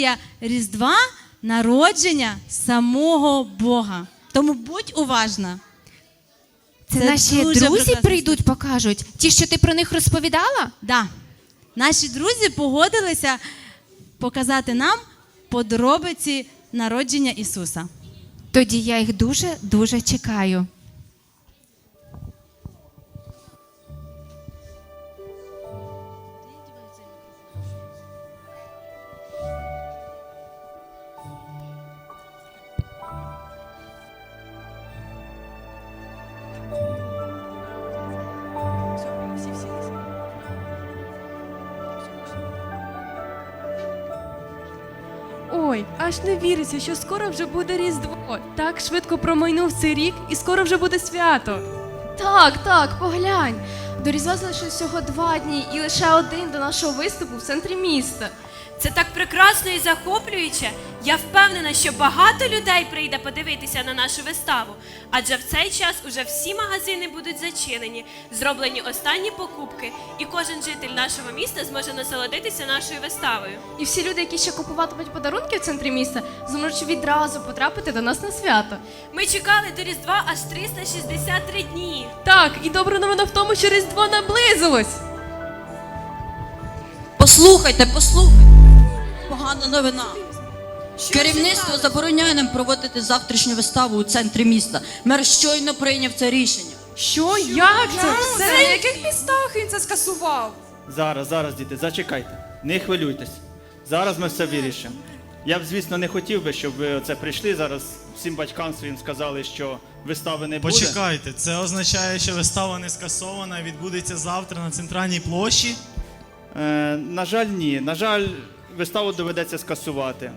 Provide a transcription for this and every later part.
історія Різдва народження самого Бога. Тому будь уважна. Це, Це наші друзі прекрасна прийдуть, покажуть. Ті, що ти про них розповідала? Да. Наші друзі погодилися показати нам подробиці народження Ісуса. Тоді я їх дуже дуже чекаю. Аж не віриться, що скоро вже буде Різдво. Так швидко промайнув цей рік і скоро вже буде свято. Так, так, поглянь. До Різдва залишилось всього два дні і лише один до нашого виступу в центрі міста. Це так прекрасно і захоплююче. Я впевнена, що багато людей прийде подивитися на нашу виставу, адже в цей час уже всі магазини будуть зачинені, зроблені останні покупки, і кожен житель нашого міста зможе насолодитися нашою виставою. І всі люди, які ще купуватимуть подарунки в центрі міста, зможуть відразу потрапити до нас на свято. Ми чекали до Різдва аж 363 дні. Так, і добра новина в тому, що Різдво наблизилось. Послухайте, послухайте. Погана новина. Керівництво забороняє нам проводити завтрашню виставу у центрі міста. Мер щойно прийняв це рішення. Що? Як це? Це на яких містах він це скасував? Зараз, зараз, діти, зачекайте. Не хвилюйтесь. Зараз ми все вирішимо. Я б, звісно, не хотів би, щоб ви оце прийшли зараз. Всім батькам своїм сказали, що вистави не буде. Почекайте, це означає, що вистава не скасована і відбудеться завтра на центральній площі. Е, на жаль, ні. На жаль, виставу доведеться скасувати.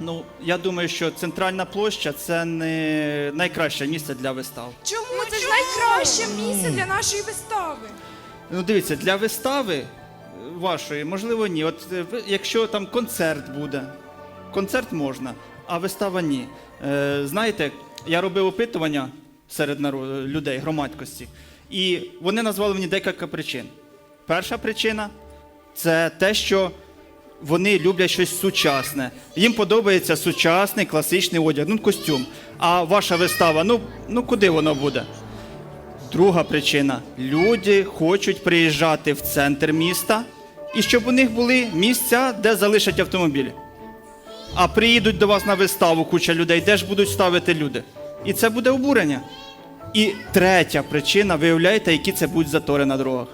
Ну, я думаю, що центральна площа це не найкраще місце для вистав. Чому? Це ж найкраще місце для нашої вистави. Ну, дивіться, для вистави вашої, можливо, ні. От е, якщо там концерт буде, концерт можна, а вистава ні. Е, знаєте, я робив опитування серед народ, людей, громадськості, і вони назвали мені декілька причин. Перша причина це те, що вони люблять щось сучасне. Їм подобається сучасний класичний одяг, ну костюм. А ваша вистава, ну, ну куди воно буде? Друга причина: люди хочуть приїжджати в центр міста, і щоб у них були місця, де залишать автомобілі. А приїдуть до вас на виставу куча людей, де ж будуть ставити люди? І це буде обурення. І третя причина, виявляєте, які це будуть затори на дорогах.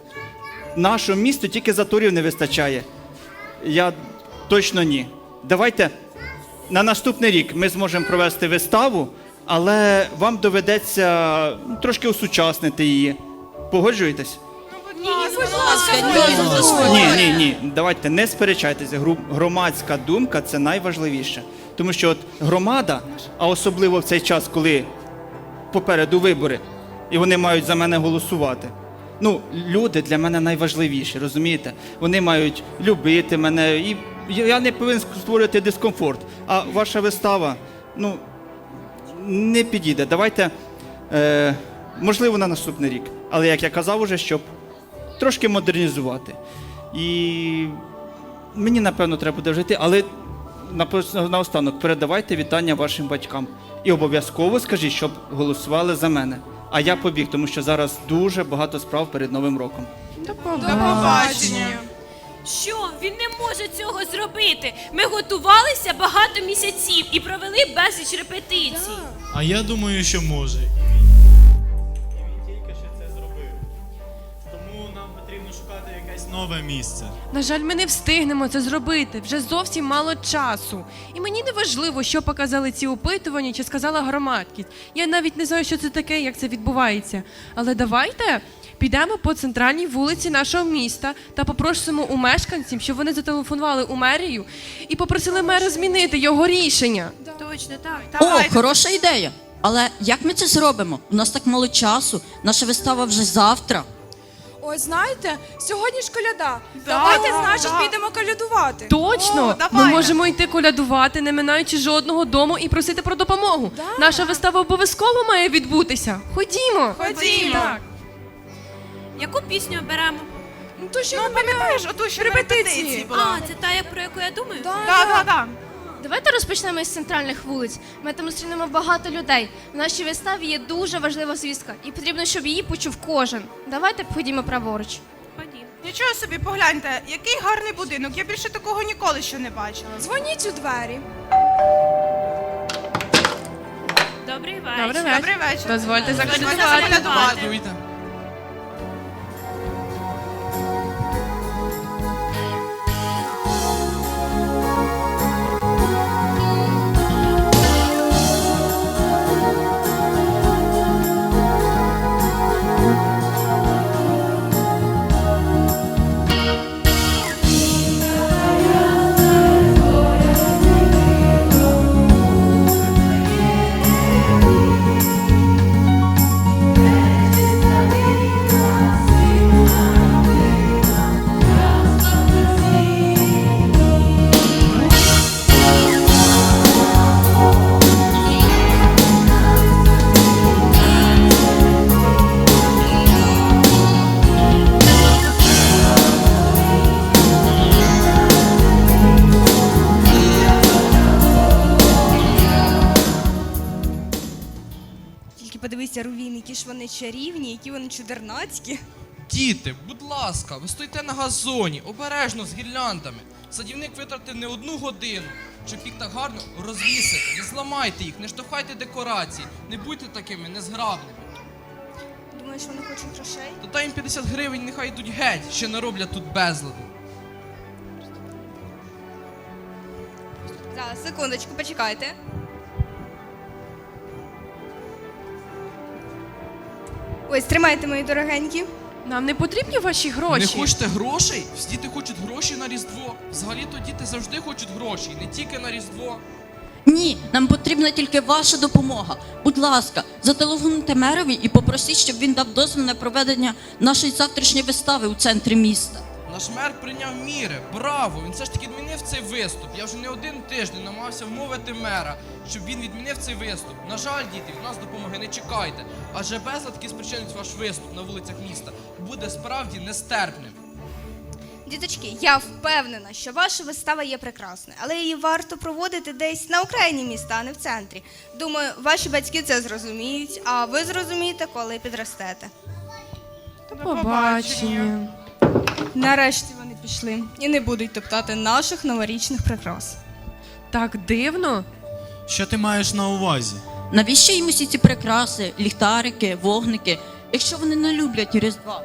Нашому місту тільки заторів не вистачає. Я точно ні. Давайте на наступний рік ми зможемо провести виставу, але вам доведеться ну, трошки осучаснити її. Погоджуєтесь? Ні, ні, ні. Давайте не сперечайтеся. Громадська думка це найважливіше. Тому що от громада, а особливо в цей час, коли попереду вибори, і вони мають за мене голосувати. Ну, люди для мене найважливіші, розумієте? Вони мають любити мене, і я я не повинен створювати дискомфорт. А ваша вистава, ну, не підійде. Давайте, е, можливо, на наступний рік. Але як я казав уже, щоб трошки модернізувати. І мені, напевно, треба буде вже йти, але наостанок передавайте вітання вашим батькам. І обов'язково скажіть, щоб голосували за мене. А я побіг, тому що зараз дуже багато справ перед Новим роком. До побачення. Що? Він не може цього зробити. Ми готувалися багато місяців і провели безліч репетицій. А я думаю, що може. Нове місце. На жаль, ми не встигнемо це зробити. Вже зовсім мало часу. І мені не важливо, що показали ці опитування чи сказала громадськість. Я навіть не знаю, що це таке, як це відбувається. Але давайте підемо по центральній вулиці нашого міста та попросимо у мешканців, щоб вони зателефонували у мерію і попросили мера змінити його рішення. Точно, так. О, хороша ідея. Але як ми це зробимо? У нас так мало часу. Наша вистава вже завтра. Ой, знаєте, сьогодні ж коляда. Давайте, значить, підемо колядувати. Точно, ми можемо йти колядувати, не минаючи жодного дому і просити про допомогу. Наша вистава обов'язково має відбутися. Ходімо. Ходімо. Так. Яку пісню оберемо? Ну то що Ну, пам'ятаєш, оту що на репетиції була? А, це та, як про яку я думаю? Да, Так, так, так. Давайте розпочнемо із центральних вулиць. Ми там зустрінемо багато людей. В нашій виставі є дуже важлива звістка, і потрібно, щоб її почув кожен. Давайте ходімо праворуч. Нічого собі, погляньте, який гарний будинок. Я більше такого ніколи ще не бачила. Дзвоніть у двері. Добрий вечір. Добрий вечір. Дозвольте заколядувати. Тільки подивися, Рувім, які ж вони чарівні, які вони чудернацькі. Діти, будь ласка, ви стоїте на газоні, обережно з гірляндами. Садівник витратив не одну годину, щоб їх так гарно розвісити. Не зламайте їх, не штовхайте декорації, не будьте такими незграбними. Думаєш, вони хочуть грошей? То дай їм 50 гривень, нехай йдуть геть, ще не роблять тут безладу. Зараз, секундочку, почекайте. Ось, тримайте, мої дорогенькі. Нам не потрібні ваші гроші. Не хочете грошей? Всі діти хочуть гроші на Різдво. Взагалі-то діти завжди хочуть гроші, не тільки на Різдво. Ні, нам потрібна тільки ваша допомога. Будь ласка, зателефонуйте мерові і попросіть, щоб він дав дозвіл на проведення нашої завтрашньої вистави у центрі міста. Наш мер прийняв міри. Браво! Він все ж таки відмінив цей виступ. Я вже не один тиждень намагався вмовити мера, щоб він відмінив цей виступ. На жаль, діти, від нас допомоги не чекайте. Адже безлад, який спричинить ваш виступ на вулицях міста, буде справді нестерпним. Діточки, я впевнена, що ваша вистава є прекрасною, але її варто проводити десь на окраїні міста, а не в центрі. Думаю, ваші батьки це зрозуміють, а ви зрозумієте, коли підростете. До побачення. Нарешті вони пішли і не будуть топтати наших новорічних прикрас. Так дивно. Що ти маєш на увазі? Навіщо їм усі ці прикраси, ліхтарики, вогники, якщо вони не люблять Різдва?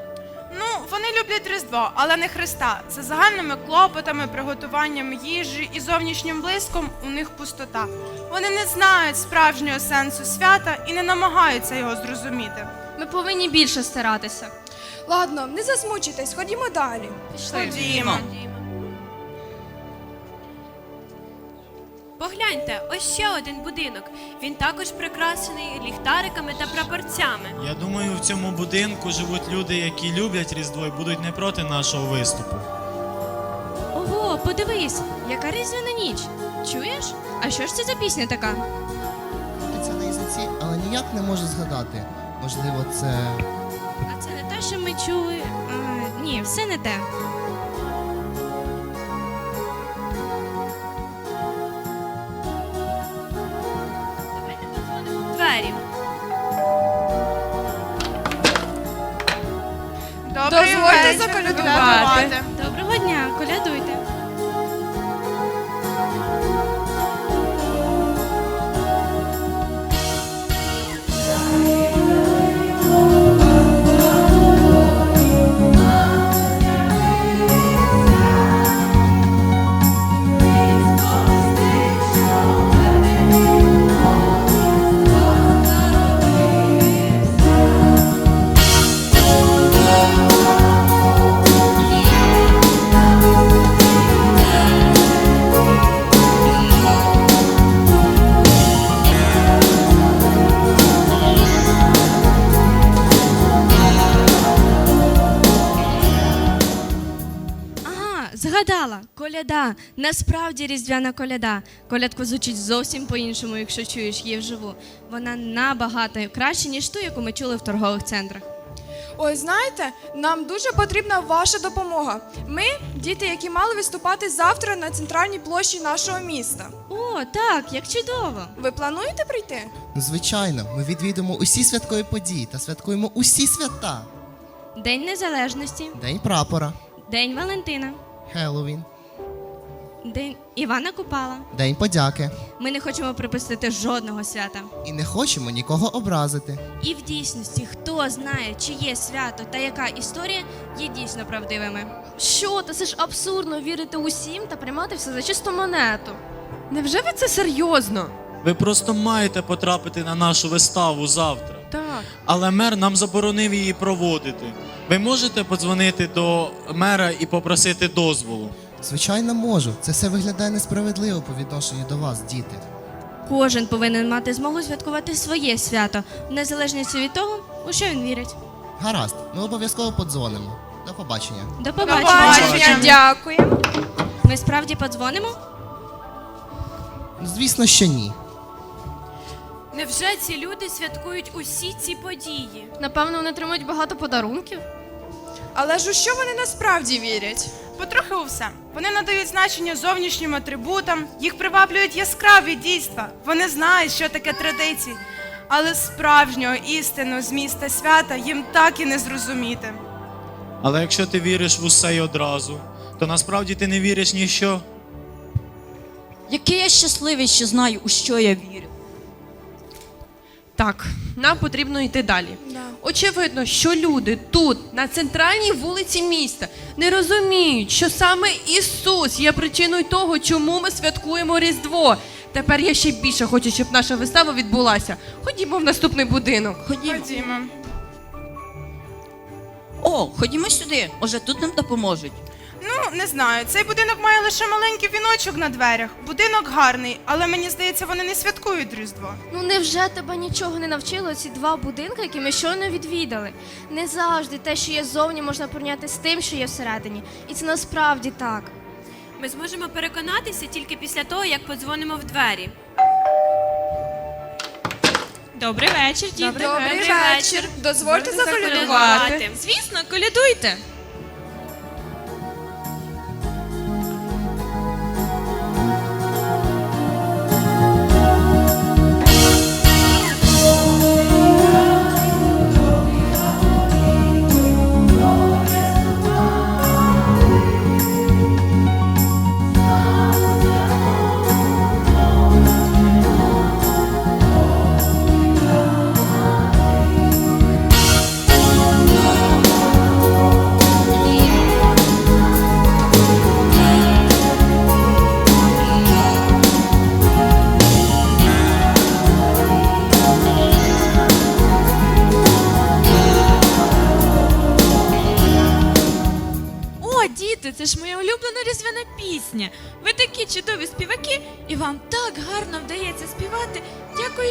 Вони люблять Різдво, але не Христа. За загальними клопотами, приготуванням їжі і зовнішнім блиском у них пустота. Вони не знають справжнього сенсу свята і не намагаються його зрозуміти. Ми повинні більше старатися. Ладно, не засмучуйтесь, ходімо далі. Ходімо. Погляньте, ось ще один будинок. Він також прикрашений ліхтариками та прапорцями. Я думаю, в цьому будинку живуть люди, які люблять Різдво і будуть не проти нашого виступу. Ого, подивись, яка різдвяна ніч. Чуєш? А що ж це за пісня така? Це на язиці, але ніяк не можу згадати. Можливо, це. А це не те, що ми чули. А, ні, все не те. Заколядувати. Насправді різдвяна коляда. Колядка звучить зовсім по-іншому, якщо чуєш її вживу. Вона набагато краще, ніж ту, яку ми чули в торгових центрах. Ой, знаєте, нам дуже потрібна ваша допомога. Ми діти, які мали виступати завтра на центральній площі нашого міста. О, так, як чудово. Ви плануєте прийти? Ну, звичайно, ми відвідуємо усі святкові події та святкуємо усі свята. День Незалежності, День прапора, День Валентина, Хеллоуін, День Івана Купала. День подяки. Ми не хочемо припустити жодного свята. І не хочемо нікого образити. І в дійсності, хто знає, чиє свято та яка історія є дійсно правдивими. Що? Та це ж абсурдно вірити усім та приймати все за чисту монету. Невже ви це серйозно? Ви просто маєте потрапити на нашу виставу завтра. Так. Але мер нам заборонив її проводити. Ви можете подзвонити до мера і попросити дозволу. Звичайно, можу. Це все виглядає несправедливо по відношенню до вас, діти. Кожен повинен мати змогу святкувати своє свято, в незалежності від того, у що він вірить. Гаразд, ми обов'язково подзвонимо. До побачення. До Побачення, побачення. дякуємо. Ми справді подзвонимо? Звісно, що ні. Невже ці люди святкують усі ці події? Напевно, вони отримують багато подарунків. Але ж у що вони насправді вірять? Потрохи у все. Вони надають значення зовнішнім атрибутам, їх приваблюють яскраві дійства. Вони знають, що таке традиції. Але справжнього істинного зміста свята їм так і не зрозуміти. Але якщо ти віриш в усе й одразу, то насправді ти не віриш ні в що. Який я щасливий, що знаю, у що я вірю. Так, нам потрібно йти далі. Очевидно, що люди тут, на центральній вулиці міста, не розуміють, що саме Ісус є причиною того, чому ми святкуємо Різдво. Тепер я ще більше хочу, щоб наша вистава відбулася. Ходімо в наступний будинок. Ходімо. Ходімо. О, ходімо сюди. Може, тут нам допоможуть. Ну, не знаю, цей будинок має лише маленький віночок на дверях. Будинок гарний, але мені здається, вони не святкують Різдво. Ну невже тебе нічого не навчило ці два будинки, які ми щойно відвідали? Не завжди те, що є зовні, можна порівняти з тим, що є всередині. І це насправді так. Ми зможемо переконатися тільки після того, як подзвонимо в двері. Добрий вечір, діти. Добрий вечір. вечір. Дозвольте заколядувати. Колядувати. Звісно, колядуйте.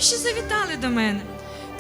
Що завітали до мене.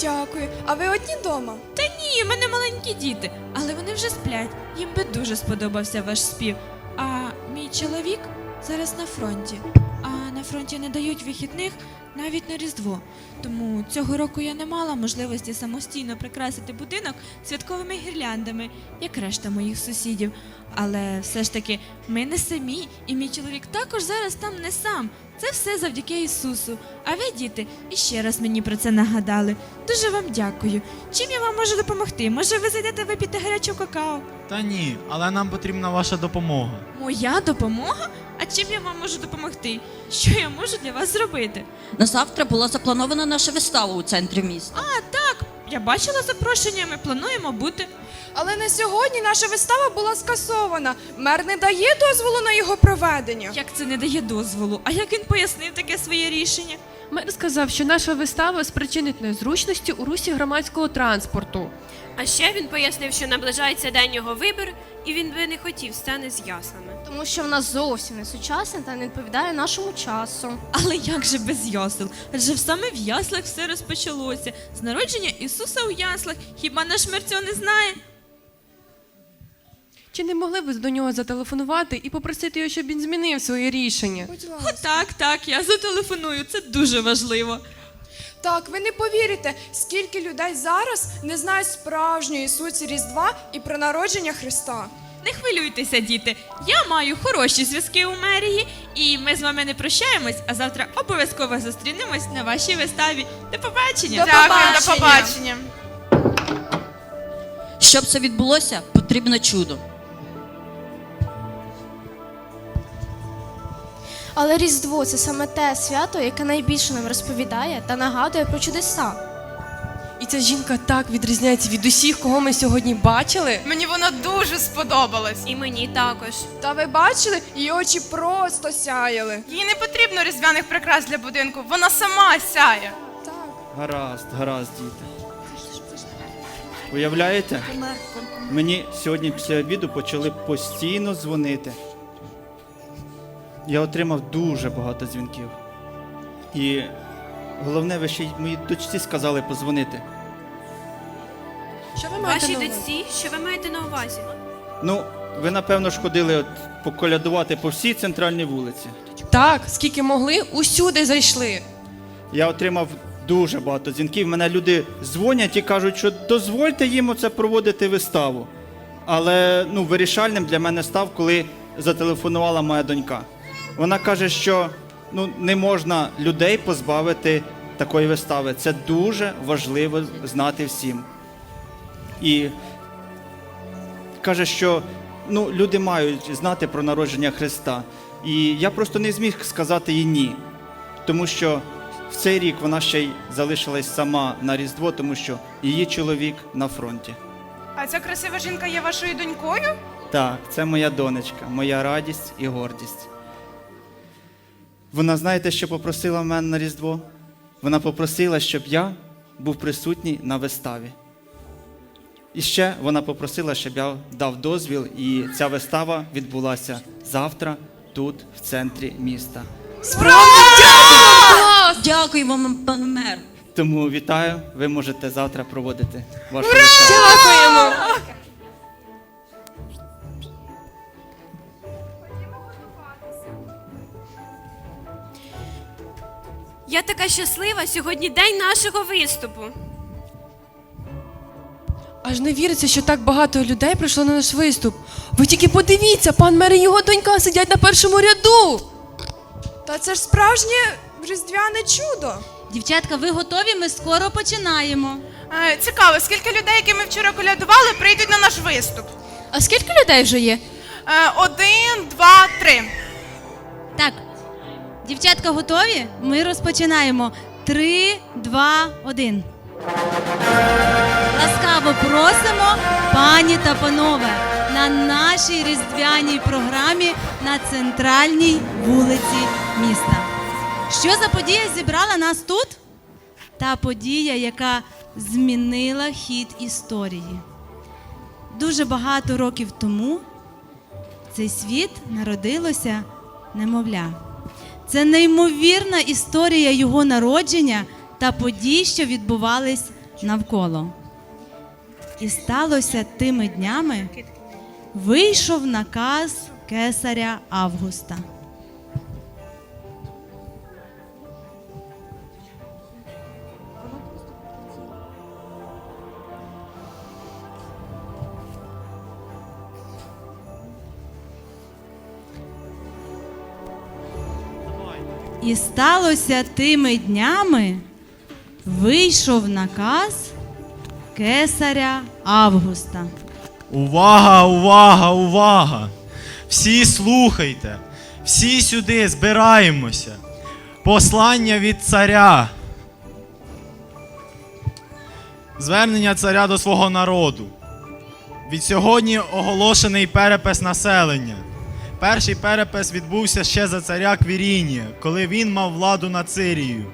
Дякую. А ви одні вдома? Та ні, в мене маленькі діти, але вони вже сплять. Їм би дуже сподобався ваш спів. А мій чоловік зараз на фронті. А на фронті не дають вихідних навіть на Різдво. Тому цього року я не мала можливості самостійно прикрасити будинок святковими гірляндами, як решта моїх сусідів. Але все ж таки, ми не самі, і мій чоловік також зараз там не сам. Це все завдяки Ісусу. А ви, діти, іще раз мені про це нагадали. Дуже вам дякую. Чим я вам можу допомогти? Може, ви зайдете випіти гарячого какао? Та ні, але нам потрібна ваша допомога. Моя допомога? А чим я вам можу допомогти? Що я можу для вас зробити? На завтра була запланована наша вистава у центрі міста. А, так, я бачила запрошення, ми плануємо бути. Але на сьогодні наша вистава була скасована. Мер не дає дозволу на його проведення. Як це не дає дозволу? А як він пояснив таке своє рішення? Мер сказав, що наша вистава спричинить незручності у русі громадського транспорту. А ще він пояснив, що наближається день його вибору, і він би не хотів сцени з яслами. Тому що вона зовсім не сучасна та не відповідає нашому часу. Але як же без ясел? Адже саме в яслах все розпочалося. З народження Ісуса у яслах. Хіба наш мир цього не знає? Чи не могли б до нього зателефонувати і попросити його, щоб він змінив своє рішення? Будь О, ласка. так, так, я зателефоную, це дуже важливо. Так, ви не повірите, скільки людей зараз не знають справжньої суті Різдва і про народження Христа. Не хвилюйтеся, діти. Я маю хороші зв'язки у мерії, і ми з вами не прощаємось, а завтра обов'язково зустрінемось на вашій виставі. До побачення! До Дякую, до побачення. побачення. Щоб це відбулося, потрібно чудо. Але Різдво це саме те свято, яке найбільше нам розповідає та нагадує про чудеса. І ця жінка так відрізняється від усіх, кого ми сьогодні бачили. Мені вона дуже сподобалась. І мені також. Та ви бачили, її очі просто сяяли. Їй не потрібно різдвяних прикрас для будинку, вона сама сяє. Так. Гаразд, гаразд, діти. Уявляєте? Мені сьогодні після обіду почали постійно дзвонити. Я отримав дуже багато дзвінків. І головне, ви ще й моїй дочці сказали позвонити. Що ви маєте Вашій на увазі? дочці, що ви маєте на увазі? Ну, ви напевно ж ходили от поколядувати по всій центральній вулиці. Так, скільки могли, усюди зайшли. Я отримав дуже багато дзвінків. Мене люди дзвонять і кажуть, що дозвольте їм оце проводити виставу. Але ну, вирішальним для мене став, коли зателефонувала моя донька. Вона каже, що ну, не можна людей позбавити такої вистави. Це дуже важливо знати всім. І каже, що ну, люди мають знати про народження Христа. І я просто не зміг сказати їй ні. Тому що в цей рік вона ще й залишилась сама на Різдво, тому що її чоловік на фронті. А ця красива жінка є вашою донькою? Так, це моя донечка, моя радість і гордість. Вона, знаєте, що попросила в мене на Різдво? Вона попросила, щоб я був присутній на виставі. І ще вона попросила, щоб я дав дозвіл, і ця вистава відбулася завтра, тут, в центрі міста. Дякую вам, пане мер. Тому вітаю, ви можете завтра проводити вашу виставу. Дякуємо. Я така щаслива, сьогодні день нашого виступу. Аж не віриться, що так багато людей прийшло на наш виступ. Ви тільки подивіться, пан мер і його донька сидять на першому ряду. Та це ж справжнє різдвяне чудо. Дівчатка, ви готові? Ми скоро починаємо. Е, цікаво, скільки людей, які ми вчора колядували, прийдуть на наш виступ? А скільки людей вже є? Е, один, два, три. Так, дівчатка, готові? Ми розпочинаємо. Три, два, один. Ласкаво просимо, пані та панове, на нашій різдвяній програмі на центральній вулиці міста. Що за подія зібрала нас тут? Та подія, яка змінила хід історії. Дуже багато років тому цей світ народилося немовля. Це неймовірна історія його народження та подій, що відбувались навколо. І сталося тими днями, вийшов наказ кесаря Августа. І сталося тими днями, вийшов наказ кесаря Августа. Увага, увага, увага! Всі слухайте, всі сюди збираємося. Послання від царя. Звернення царя до свого народу. Від сьогодні оголошений перепис населення. Перший перепис відбувся ще за царя Квірінія, коли він мав владу над Сирією.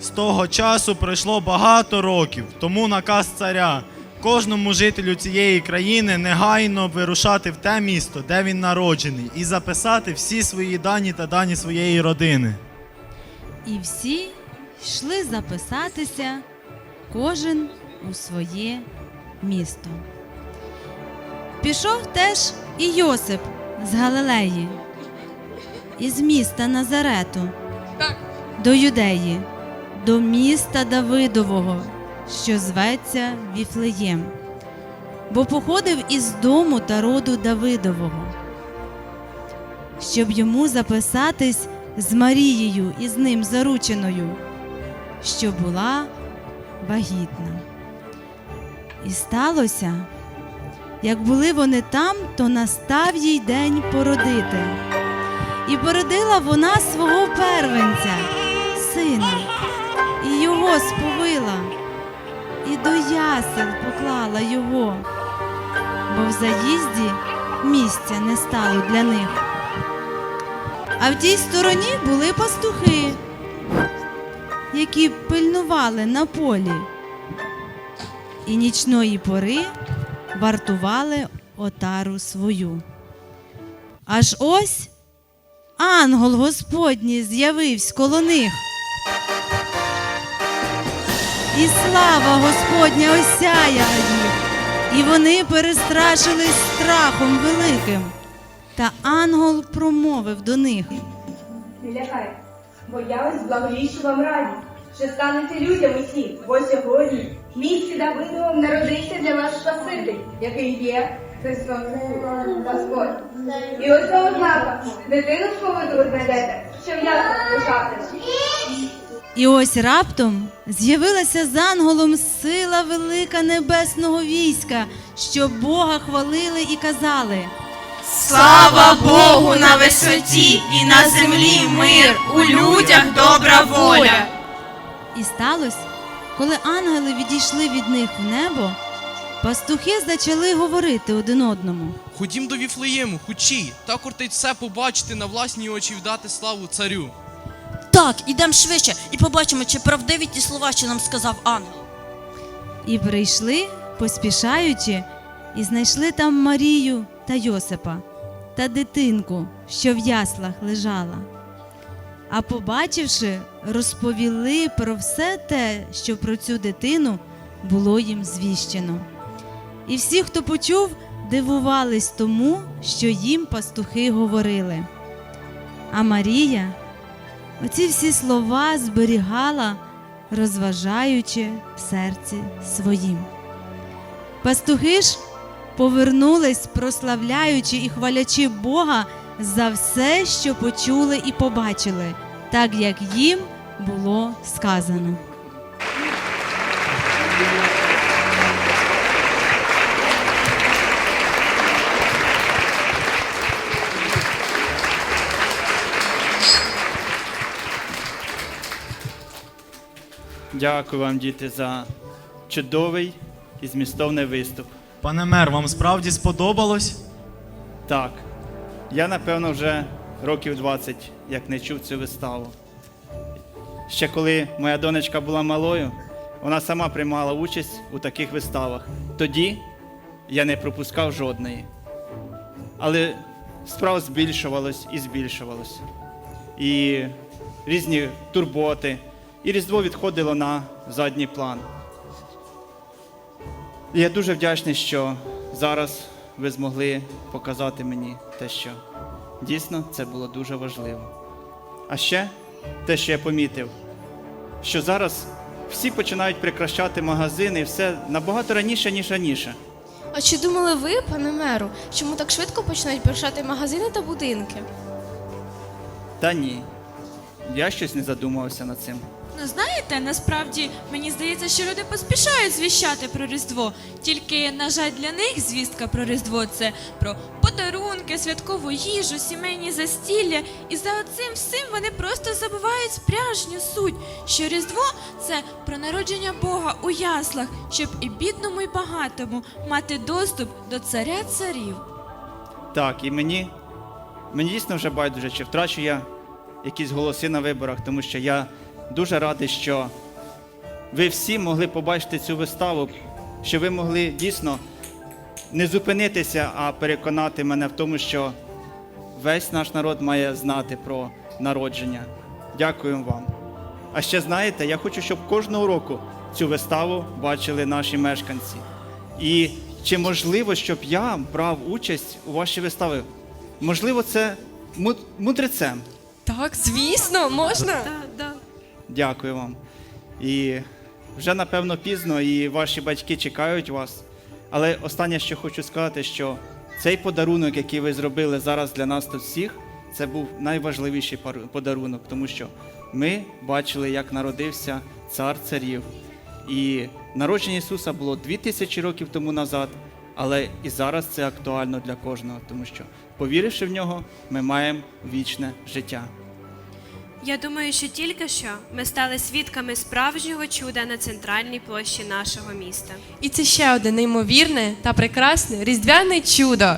З того часу пройшло багато років, тому наказ царя кожному жителю цієї країни негайно вирушати в те місто, де він народжений, і записати всі свої дані та дані своєї родини. І всі йшли записатися, кожен у своє місто. Пішов теж і Йосип з Галилеї, із міста Назарету, до міста Давидового, що зветься Віфлеєм, бо походив із дому та роду Давидового, щоб йому записатись з Марією і з ним зарученою, що була вагітна. І сталося, як були вони там, то настав їй день породити. І породила вона свого первенця, сина, і його сповила, і до ясел поклала його, бо в заїзді місця не стало для них. А в тій стороні були пастухи, які пильнували на полі, і нічної пори вартували отару свою. Аж ось ангел Господній з'явився коло них. І слава Господня осяяла їх, і вони перестрашились страхом великим. Та ангел промовив до них. Не лякайте, бо я ось благовіщу вам раді, що станете людям усі, бо сьогодні місті Давидовому народився для вас Спаситель, який є Христос Господь. І ось цього знака дитину споведу знайдете, що в яслах лежатиме. І ось раптом з'явилася з ангелом сила велика небесного війська, що Бога хвалили і казали. Слава Богу на висоті і на землі мир, у людях добра воля. І сталося, коли ангели відійшли від них в небо, пастухи почали говорити один одному. Ходім до Віфлеєму, хучі, та кортить все побачити на власні очі вдати славу царю. Так, ідемо швидше і побачимо, чи правдиві ті слова, що нам сказав ангел. І прийшли, поспішаючи, і знайшли там Марію та Йосипа та дитинку, що в яслах лежала. А побачивши, розповіли про все те, що про цю дитину було їм звіщено. І всі, хто почув, дивувались тому, що їм пастухи говорили. А Марія оці всі слова зберігала, розважаючи в серці своїм. Пастухи ж повернулись, прославляючи і хвалячи Бога за все, що почули і побачили, так як їм було сказано. Дякую вам, діти, за чудовий і змістовний виступ. Пане мер, вам справді сподобалось? Так, я напевно вже років 20 як не чув цю виставу. Ще коли моя донечка була малою, вона сама приймала участь у таких виставах. Тоді я не пропускав жодної. Але справ збільшувалось і збільшувалось. І різні турботи, і Різдво відходило на задній план. І я дуже вдячний, що зараз ви змогли показати мені те, що дійсно це було дуже важливо. А ще те, що я помітив, що зараз всі починають прикращати магазини і все набагато раніше, ніж раніше. А чи думали ви, пане меру, чому так швидко починають прикрашати магазини та будинки? Та ні. Я щось не задумувався над цим. Ну знаєте, насправді мені здається, що люди поспішають звіщати про Різдво. Тільки, на жаль, для них звістка про Різдво це про подарунки, святкову їжу, сімейні застілля. І за оцим всім вони просто забувають справжню суть, що Різдво це про народження Бога у яслах, щоб і бідному, і багатому мати доступ до царя царів. Так, і мені, мені дійсно вже байдуже, чи втрачу я якісь голоси на виборах, тому що я дуже радий, що ви всі могли побачити цю виставу, що ви могли дійсно не зупинитися, а переконати мене в тому, що весь наш народ має знати про народження. Дякую вам. А ще знаєте, я хочу, щоб кожного року цю виставу бачили наші мешканці. І чи можливо, щоб я брав участь у вашій виставі? Можливо, це мудрецем. Так, звісно, можна. Дякую вам. І вже напевно пізно, і ваші батьки чекають вас. Але останнє, що хочу сказати, що цей подарунок, який ви зробили зараз для нас тут всіх, це був найважливіший подарунок, тому що ми бачили, як народився цар царів. І народження Ісуса було 2000 років тому назад, але і зараз це актуально для кожного, тому що, повіривши в нього, ми маємо вічне життя. Я думаю, що тільки що ми стали свідками справжнього чуда на центральній площі нашого міста. І це ще одне неймовірне та прекрасне різдвяне чудо.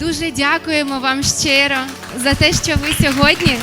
Дуже дякуємо вам щиро за те, що ви сьогодні